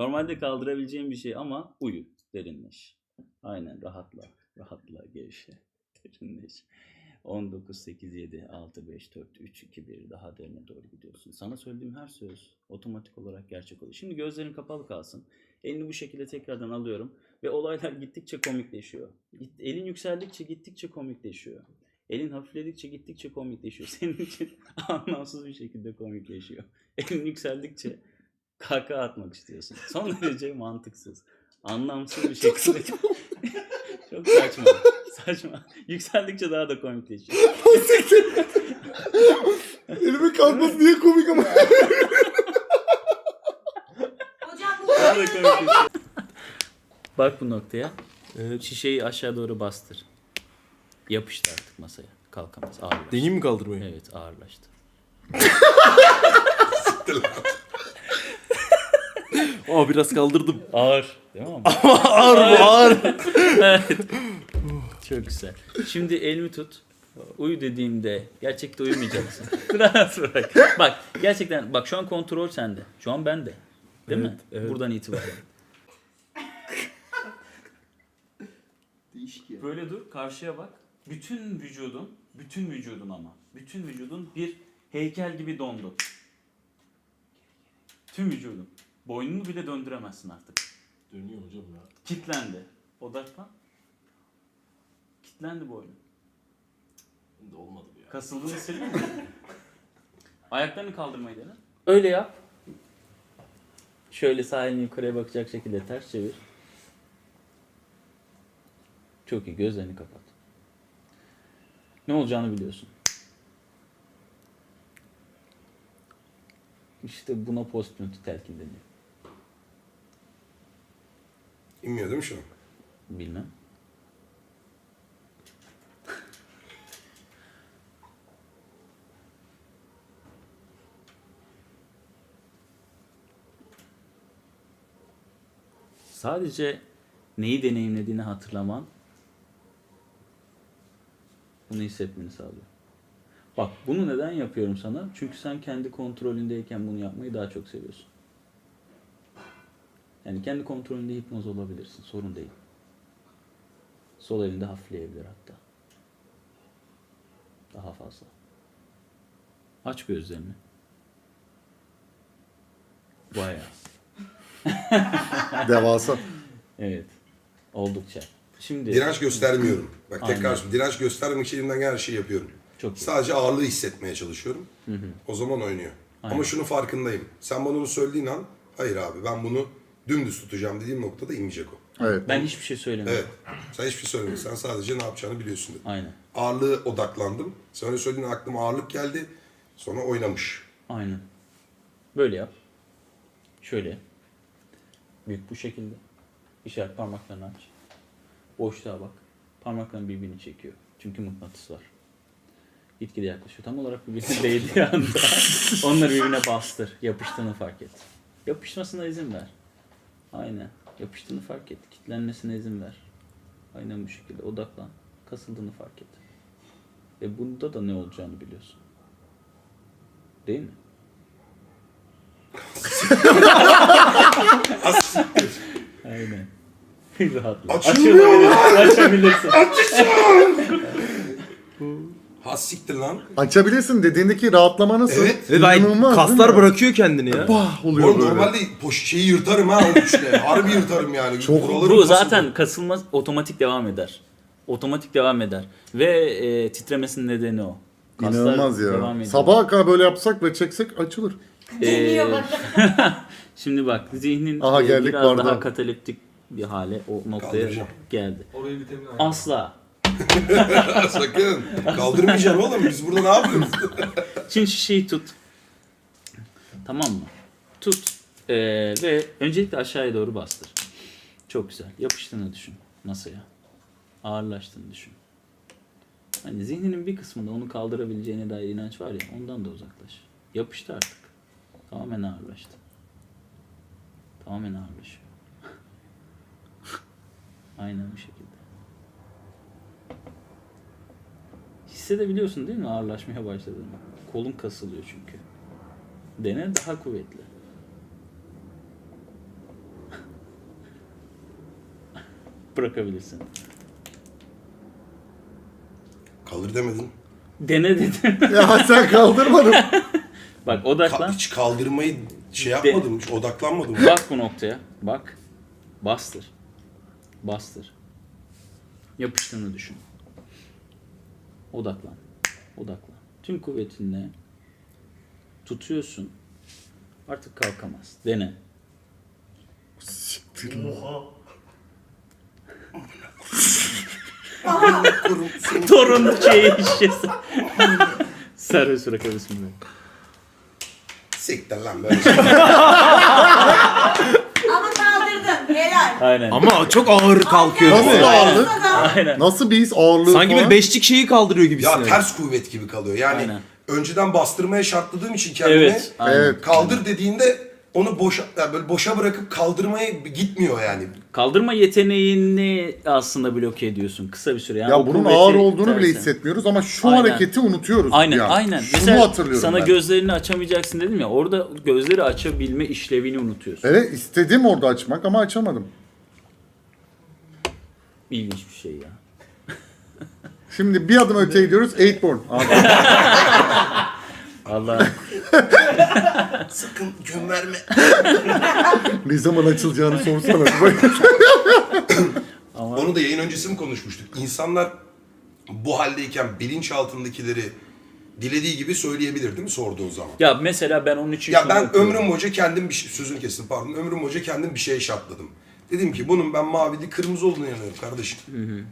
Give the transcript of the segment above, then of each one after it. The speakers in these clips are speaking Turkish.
Normalde kaldırabileceğin bir şey ama uyu, derinleş. Aynen rahatla, rahatla gevşe, derinleş. 19, 8, 7, 6, 5, 4, 3, 2, 1 daha derine doğru gidiyorsun. Sana söylediğim her söz otomatik olarak gerçek oluyor. Şimdi gözlerin kapalı kalsın. Elini bu şekilde tekrardan alıyorum ve olaylar gittikçe komikleşiyor. Elin yükseldikçe gittikçe komikleşiyor. Elin hafifledikçe gittikçe komikleşiyor. Senin için anlamsız bir şekilde komikleşiyor. Elin yükseldikçe kahkaha atmak istiyorsun. Son derece mantıksız. Anlamsız bir şekilde. Çok saçma. Saçma. Yükseldikçe daha da komikleşiyor. Elimin kalkması niye komik ama. Hocam bu Daha da komikleşiyor. Bak bu noktaya. Şişeyi aşağı doğru bastır. Yapıştı artık masaya. Kalkamaz. Ağırlaştı. Deneyim mi kaldırmayı? Evet ağırlaştı. Aa biraz kaldırdım. Ağır. Değil mi? ağır bu ağır. evet. Çok güzel. Şimdi elimi tut. Uyu dediğimde gerçekte uyumayacaksın. Rahat bırak. Bak gerçekten bak şu an kontrol sende. Şu an bende. Değil mi? Buradan itibaren. Değişik ya. Böyle dur, karşıya bak. Bütün vücudun, bütün vücudun ama, bütün vücudun bir heykel gibi dondu. Tüm vücudun. Boynunu bile döndüremezsin artık. Dönüyor hocam ya. Kitlendi. Odaklan. Kitlendi. Şimdi olmadı bu ya. Kasıldığını hissediyor musun? Ayaklarını kaldırmayı dene. Öyle yap. Şöyle sağ elini yukarıya bakacak şekilde ters çevir. Çok iyi. Gözlerini kapat. Ne olacağını biliyorsun. İşte buna postmortem telkin deniyor. İnmiyor değil mi şu an? Bilmem. Sadece neyi deneyimlediğini hatırlaman bunu hissetmeni sağlıyor. Bak bunu neden yapıyorum sana? Çünkü sen kendi kontrolündeyken bunu yapmayı daha çok seviyorsun. Yani kendi kontrolünde hipnoz olabilirsin. Sorun değil. Sol elinde hafifleyebilir hatta. Daha fazla. Aç gözlerini. Bayağı. Devasa. Evet. Oldukça. Şimdi Direnç göstermiyorum. Bak tekrar Aynen. söylüyorum. Direnç göstermek için elimden gelen her şeyi yapıyorum. çok iyi. Sadece ağırlığı hissetmeye çalışıyorum. Hı hı. O zaman oynuyor. Aynen. Ama şunu farkındayım. Sen bana bunu söylediğin an hayır abi ben bunu dümdüz tutacağım dediğim noktada inmeyecek o. Evet. Ben hiçbir şey söylemiyorum. Evet. Sen hiçbir şey söylemedin. Sen sadece ne yapacağını biliyorsun dedin. Aynen. Ağırlığı odaklandım. Sen öyle söylediğin aklıma ağırlık geldi. Sonra oynamış. Aynen. Böyle yap. Şöyle. Büyük bu şekilde. İşaret parmaklarını aç. Boşluğa bak. Parmakların birbirini çekiyor. Çünkü mıknatıs var. Gitgide yaklaşıyor. Tam olarak birbirine değdiği anda onları birbirine bastır. Yapıştığını fark et. Yapışmasına izin ver. Aynen. Yapıştığını fark et. Kitlenmesine izin ver. Aynen bu şekilde. Odaklan. Kasıldığını fark et. Ve bunda da ne olacağını biliyorsun. Değil mi? Aynen. Rahatla. Açılmıyor Açabilirsin. Ha siktir lan. Açabilirsin dediğindeki rahatlama nasıl? Evet. Ay, İnanılmaz, kaslar değil mi? bırakıyor kendini ya. Bah oluyor Oğlum böyle. normalde poş şeyi yırtarım ha o güçle. Harbi yırtarım yani. Çok- Buralarım Bu kasıldı. zaten kasılmaz otomatik devam eder. Otomatik devam eder. Ve e, titremesinin nedeni o. Kaslar İnanılmaz devam ya. ediyor. Sabaha kadar böyle yapsak ve çeksek açılır. deniyor Ee, bana. Şimdi bak zihnin Aha, e, geldik biraz bardağa. daha kataleptik bir hale o noktaya Kaldıracağım. geldi. Orayı vitamin ayarlı. Asla. Sakın. Kaldırmayacaksın oğlum. Biz burada ne yapıyoruz? Şimdi şişeyi tut. Tamam mı? Tut. Ee, ve öncelikle aşağıya doğru bastır. Çok güzel. Yapıştığını düşün masaya. Ağırlaştığını düşün. Hani zihninin bir kısmında onu kaldırabileceğine dair inanç var ya ondan da uzaklaş. Yapıştı artık. Tamamen ağırlaştı. Tamamen ağırlaşıyor. Aynen bu şekilde. Hissedebiliyorsun değil mi ağırlaşmaya başladığını? Kolun kasılıyor çünkü. Dene daha kuvvetli. Bırakabilirsin. Kalır demedin. Dene dedim. Ya sen kaldırmadın. Bak Ka- odaklan. hiç kaldırmayı şey yapmadım. Hiç odaklanmadım. Bak bu noktaya. Bak. Bastır. Bastır. Yapıştığını düşün. Odaklan. Odaklan. Tüm kuvvetinle tutuyorsun. Artık kalkamaz. Dene. Kurum seni. Torun şeyi şişesi. Serbest bırakabilirsin böyle. Siktir lan böyle şey. Ama kaldırdın. Helal. Aynen. Ama çok ağır kalkıyor. Nasıl mi? ağırlık? Aynen. Nasıl bir his ağırlığı Sanki böyle falan? beşlik şeyi kaldırıyor gibisin. Ya ters kuvvet gibi kalıyor. Yani Aynen. önceden bastırmaya şartladığım için kendimi Evet. Aynen. Evet. kaldır dediğinde onu boşa yani böyle boşa bırakıp kaldırmaya gitmiyor yani. Kaldırma yeteneğini aslında bloke ediyorsun kısa bir süre. Yani Ya bunun kuvveti ağır olduğunu bile hissetmiyoruz ama şu Aynen. hareketi unutuyoruz. Aynen ya. aynen. Şunu Mesela hatırlıyorum sana ben. gözlerini açamayacaksın dedim ya. Orada gözleri açabilme işlevini unutuyorsun. Evet istedim orada açmak ama açamadım. İlginç bir şey ya. Şimdi bir adım öteye gidiyoruz. Eightborn. Abi, Allah Sakın gün verme. ne zaman açılacağını sorsana. ama Onu da yayın öncesi mi konuşmuştuk? İnsanlar bu haldeyken bilinçaltındakileri dilediği gibi söyleyebilir değil mi sorduğun zaman? ya mesela ben onun için Ya şunu ben yapıyorum. ömrüm boyunca kendim bir şey, sözünü kestim pardon. Ömrüm boyunca kendim bir şeye şartladım. Dedim ki bunun ben mavi değil kırmızı olduğunu inanıyorum kardeşim.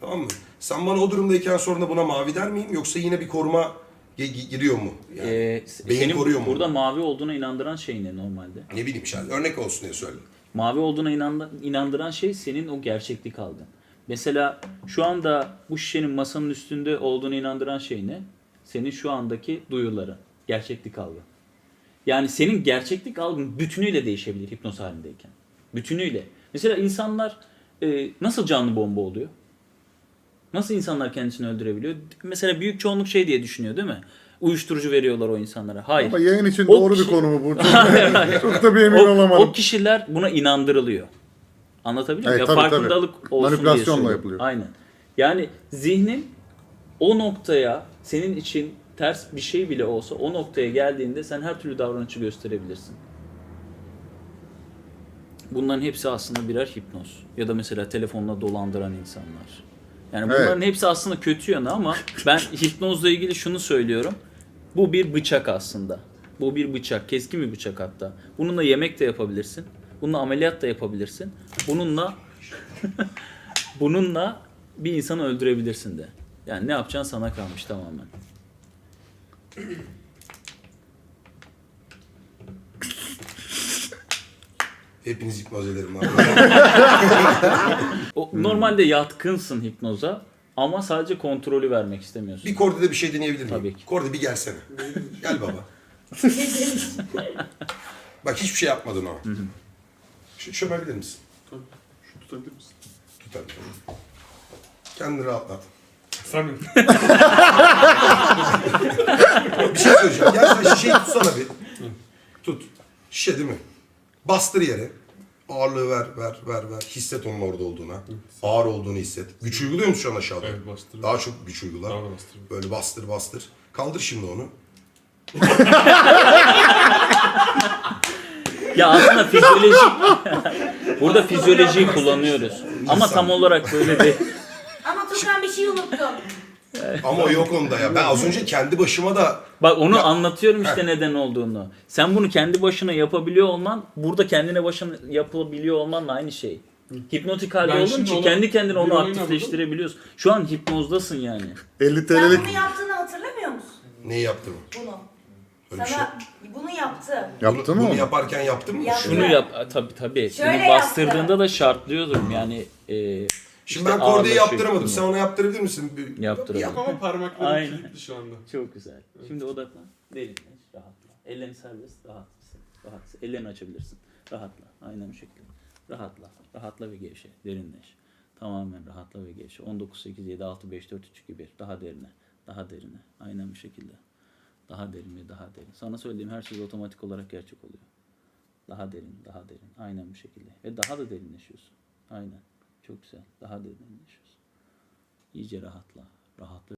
Tamam mı? Sen bana o durumdayken sonra da buna mavi der miyim? Yoksa yine bir koruma gi- gi- giriyor mu? Yani Ee, beyin senin koruyor mu? burada mavi olduğuna inandıran şey ne normalde? Ne bileyim işte örnek olsun diye söyledim. Mavi olduğuna inandı- inandıran şey senin o gerçeklik algın. Mesela şu anda bu şişenin masanın üstünde olduğunu inandıran şey ne? Senin şu andaki duyuların, gerçeklik algın. Yani senin gerçeklik algın bütünüyle değişebilir hipnoz halindeyken. Bütünüyle. Mesela insanlar e, nasıl canlı bomba oluyor? Nasıl insanlar kendisini öldürebiliyor? Mesela büyük çoğunluk şey diye düşünüyor değil mi? Uyuşturucu veriyorlar o insanlara. Hayır. ama yayın için O doğru kişi- bir konu mu bu? Çok da bir emin o, olamadım. o kişiler buna inandırılıyor. Anlatabiliyor muyum? Evet, ya tabii, farkındalık tabii. olsun Manipülasyonla diye yapılıyor. Aynen. Yani zihnin o noktaya senin için ters bir şey bile olsa o noktaya geldiğinde sen her türlü davranışı gösterebilirsin. Bunların hepsi aslında birer hipnoz. Ya da mesela telefonla dolandıran insanlar. Yani bunların hepsi aslında kötü yanı ama ben hipnozla ilgili şunu söylüyorum. Bu bir bıçak aslında. Bu bir bıçak, keskin bir bıçak hatta. Bununla yemek de yapabilirsin. Bununla ameliyat da yapabilirsin. Bununla bununla bir insanı öldürebilirsin de. Yani ne yapacaksın sana kalmış tamamen. Hepiniz hipnoz ederim abi. O. Normalde yatkınsın hipnoza ama sadece kontrolü vermek istemiyorsun. bir Kordi'de bir şey deneyebilir miyim? Tabii ki. Kordi bir gelsene. Gel baba. Bak hiçbir şey yapmadın o. Şu çömebilir misin? Şu tutabilir misin? Tut hadi. Kendini rahatlat. Efendim? Bir şey söyleyeceğim. Gel sen şişeyi tutsana bir. Tut. Şişe değil mi? Bastır yere. Ağırlığı ver, ver, ver, ver. Hisset onun orada olduğuna. Ağır olduğunu hisset. Güç uyguluyor musun şu an aşağıda? Evet, bastırıyorum. Daha çok güç uygula. Daha da bastırıyorum. Böyle bastır, bastır. Kaldır şimdi onu. Ya aslında fizyolojik burada fizyolojiyi kullanıyoruz. Ama tam olarak böyle değil. Ama Tukan bir şey unuttum. Ama yok onda ya. Ben az önce kendi başıma da Bak onu Ya- anlatıyorum işte neden olduğunu. Sen bunu kendi başına yapabiliyor olman, burada kendine başına yapabiliyor olmanla aynı şey. Hipnotik halde Ben olduğun şimdi için onu kendi kendine onu oyun aktifleştirebiliyorsun. Şu an hipnozdasın yani. 50 Sen TL'lik bunu yaptığını hatırlamıyor musun? neyi yaptım? Bunu. Öyle bir şey. Sana bunu yaptı. yaptın bunu, mı? bunu yaparken yaptım mı? Yaptı. Şunu yap a, tabii tabii. Şöyle Bunu bastırdığında da şartlıyordum yani. E, Şimdi işte ben Kordi'yi ağırlaşıyor yaptıramadım. Sen ona yaptırabilir misin? Bir- Yaptıramadım. Yap. Ama parmaklarım Aynen. kilitli şu anda. Çok güzel. Şimdi odaklan. Derinleş. Rahatla. Ellerini serbest. Rahat. Rahat. Ellerini açabilirsin. Rahatla. Aynen bu şekilde. Rahatla. Rahatla ve gevşe. Derinleş. Tamamen rahatla ve gevşe. 19, 8, 7, 6, 5, 4, 3, 2, 1. Daha derine. Daha derine. Aynen bu şekilde. Daha derin ve daha derin. Sana söylediğim her şey otomatik olarak gerçek oluyor. Daha derin, daha derin. Aynen bu şekilde. Ve daha da derinleşiyorsun. Aynen. Çok güzel. Daha derinleşiyorsun. İyice rahatla. Rahatla.